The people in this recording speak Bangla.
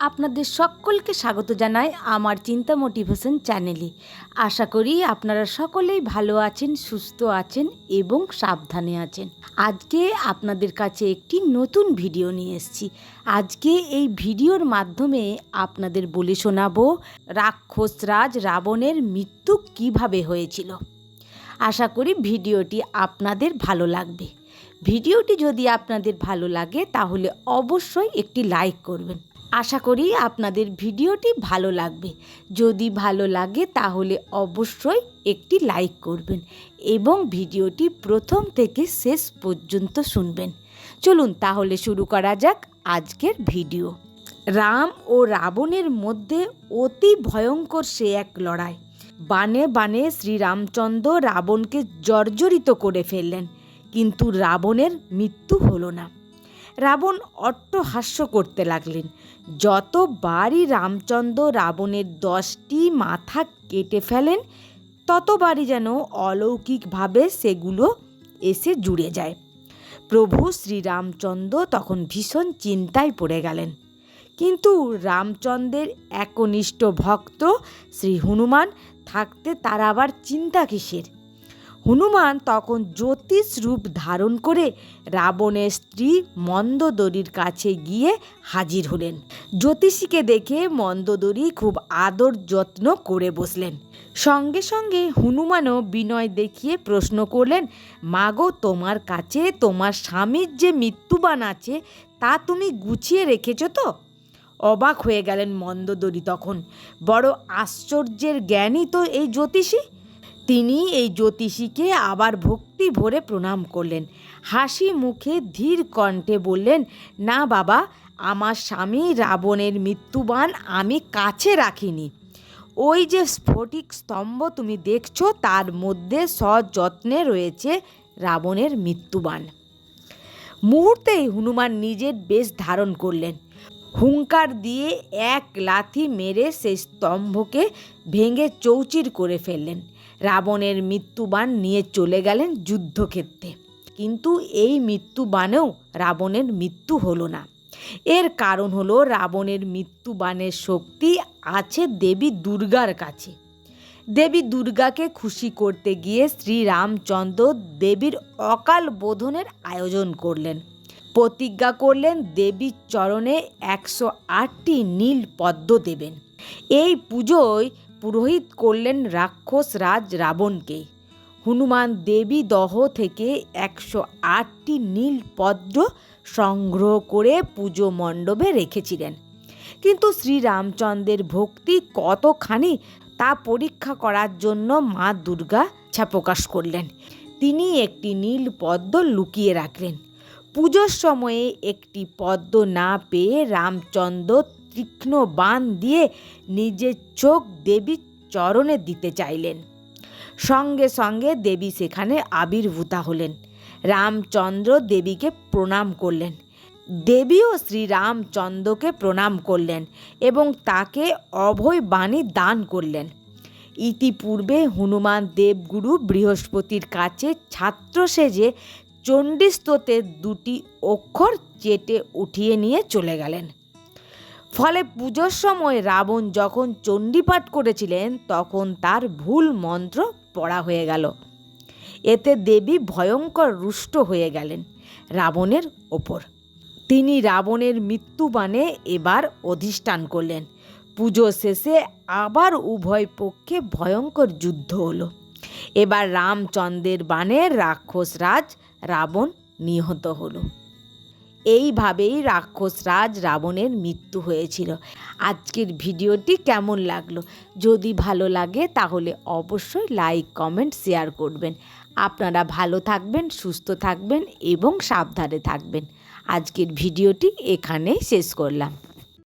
আপনাদের সকলকে স্বাগত জানাই আমার চিন্তা মোটিভেশন চ্যানেলে। আশা করি আপনারা সকলেই ভালো আছেন, সুস্থ আছেন এবং সাবধানে আছেন। আজকে আপনাদের কাছে একটি নতুন ভিডিও নিয়ে এসেছি। আজকে এই ভিডিওর মাধ্যমে আপনাদের বলে শোনাবো রাক্ষসরাজ রাবণের মৃত্যু কীভাবে হয়েছিল। আশা করি ভিডিওটি আপনাদের ভালো লাগবে। ভিডিওটি যদি আপনাদের ভালো লাগে তাহলে অবশ্যই একটি লাইক করবেন। আশা করি আপনাদের ভিডিওটি ভালো লাগবে। যদি ভালো লাগে তাহলে অবশ্যই একটি লাইক করবেন এবং ভিডিওটি প্রথম থেকে শেষ পর্যন্ত শুনবেন। চলুন তাহলে শুরু করা যাক আজকের ভিডিও। রাম ও রাবণের মধ্যে অতি ভয়ঙ্কর সে এক লড়াই। বানে বানে শ্রীরামচন্দ্র রাবণকে জর্জরিত করে ফেললেন, কিন্তু রাবণের মৃত্যু হলো না। রাবণ অট্টহাস্য করতে লাগলেন। যতবারই রামচন্দ্র রাবণের দশটি মাথা কেটে ফেলেন ততবারই যেন অলৌকিকভাবে সেগুলো এসে জুড়ে যায়। প্রভু শ্রীরামচন্দ্র তখন ভীষণ চিন্তায় পড়ে গেলেন। কিন্তু রামচন্দ্রের একনিষ্ঠ ভক্ত শ্রী হনুমান থাকতে তার আবার চিন্তা কিসের? হনুমান তখন জ্যোতিষ রূপ ধারণ করে রাবণের স্ত্রী মন্দদরির কাছে গিয়ে হাজির হলেন। জ্যোতিষীকে দেখে মন্দদরি খুব আদর যত্ন করে বসলেন। সঙ্গে সঙ্গে হনুমানও বিনয় দেখিয়ে প্রশ্ন করলেন, মাগো, তোমার কাছে তোমার স্বামীর যে মৃত্যুবান আছে, তা তুমি গুছিয়ে রেখেছ তো? অবাক হয়ে গেলেন মন্দদরি তখন। বড় আশ্চর্যের জ্ঞানী তো এই জ্যোতিষী? তিনি এই জ্যোতিষীকে আবার ভক্তি ভরে প্রণাম করলেন। হাসি মুখে ধীর কণ্ঠে বললেন, না বাবা, আমার স্বামী রাবণের মৃত্যুবান আমি কাছে রাখিনি। ওই যে স্ফটিক স্তম্ভ তুমি দেখছ, তার মধ্যে সযত্নে রয়েছে রাবণের মৃত্যুবান মুহূর্তেই হনুমান নিজের বেশ ধারণ করলেন। হুঙ্কার দিয়ে এক লাথি মেরে সেই স্তম্ভকে ভেঙে চৌচির করে ফেললেন। রাবণের মৃত্যুবান নিয়ে চলে গেলেন যুদ্ধক্ষেত্রে। কিন্তু এই মৃত্যুবানেও রাবণের মৃত্যু হলো না। এর কারণ হলো রাবণের মৃত্যুবানের শক্তি আছে দেবী দুর্গার কাছে। দেবী দুর্গাকে খুশি করতে গিয়ে শ্রীরামচন্দ্র দেবীর অকাল বোধনের আয়োজন করলেন। প্রতিজ্ঞা করলেন দেবীর চরণে একশো আটটি নীল পদ্ম দেবেন। এই পুজোয় পুরোহিত করলেন রাক্ষস রাজ রাবণকে। হনুমান দেবী দহ থেকে একশো আটটি নীল পদ্ম সংগ্রহ করে পুজো মণ্ডপে রেখেছিলেন। কিন্তু শ্রীরামচন্দ্রের ভক্তি কতখানি তা পরীক্ষা করার জন্য মা দুর্গা ইচ্ছা প্রকাশ করলেন। তিনি একটি নীল পদ্ম লুকিয়ে রাখলেন। পুজোর সময়ে একটি পদ্ম না পেয়ে রামচন্দ্র তীক্ষ্ণ বান দিয়ে নিজের চোখ দেবীর চরণে দিতে চাইলেন। সঙ্গে সঙ্গে দেবী সেখানে আবির্ভূতা হলেন। রামচন্দ্র দেবীকে প্রণাম করলেন। দেবীও শ্রীরামচন্দ্রকে প্রণাম করলেন এবং তাকে অভয় বাণী দান করলেন। ইতিপূর্বে হনুমান দেবগুরু বৃহস্পতির কাছে ছাত্র সেজে চণ্ডীস্তোতের দুটি অক্ষর চেটে উঠিয়ে নিয়ে চলে গেলেন। ফলে পুজোর সময় রাবণ যখন চণ্ডীপাঠ করেছিলেন, তখন তার ভুল মন্ত্র পড়া হয়ে গেল। এতে দেবী ভয়ঙ্কর রুষ্ট হয়ে গেলেন রাবণের ওপর। তিনি রাবণের মৃত্যুবাণে এবার অধিষ্ঠান করলেন। পুজো শেষে আবার উভয় পক্ষে ভয়ঙ্কর যুদ্ধ হলো। এবার রামচন্দ্রের বাণে রাক্ষস রাজ রাবণ নিহত হলো। এইভাবেই রাক্ষস রাজ রাবণের মৃত্যু হয়েছিল। আজকের ভিডিওটি কেমন লাগল? যদি ভালো লাগে তাহলে অবশ্যই লাইক, কমেন্ট, শেয়ার করবেন। আপনারা ভালো থাকবেন, সুস্থ থাকবেন এবং সাবধানে থাকবেন। আজকের ভিডিওটি এখানেই শেষ করলাম।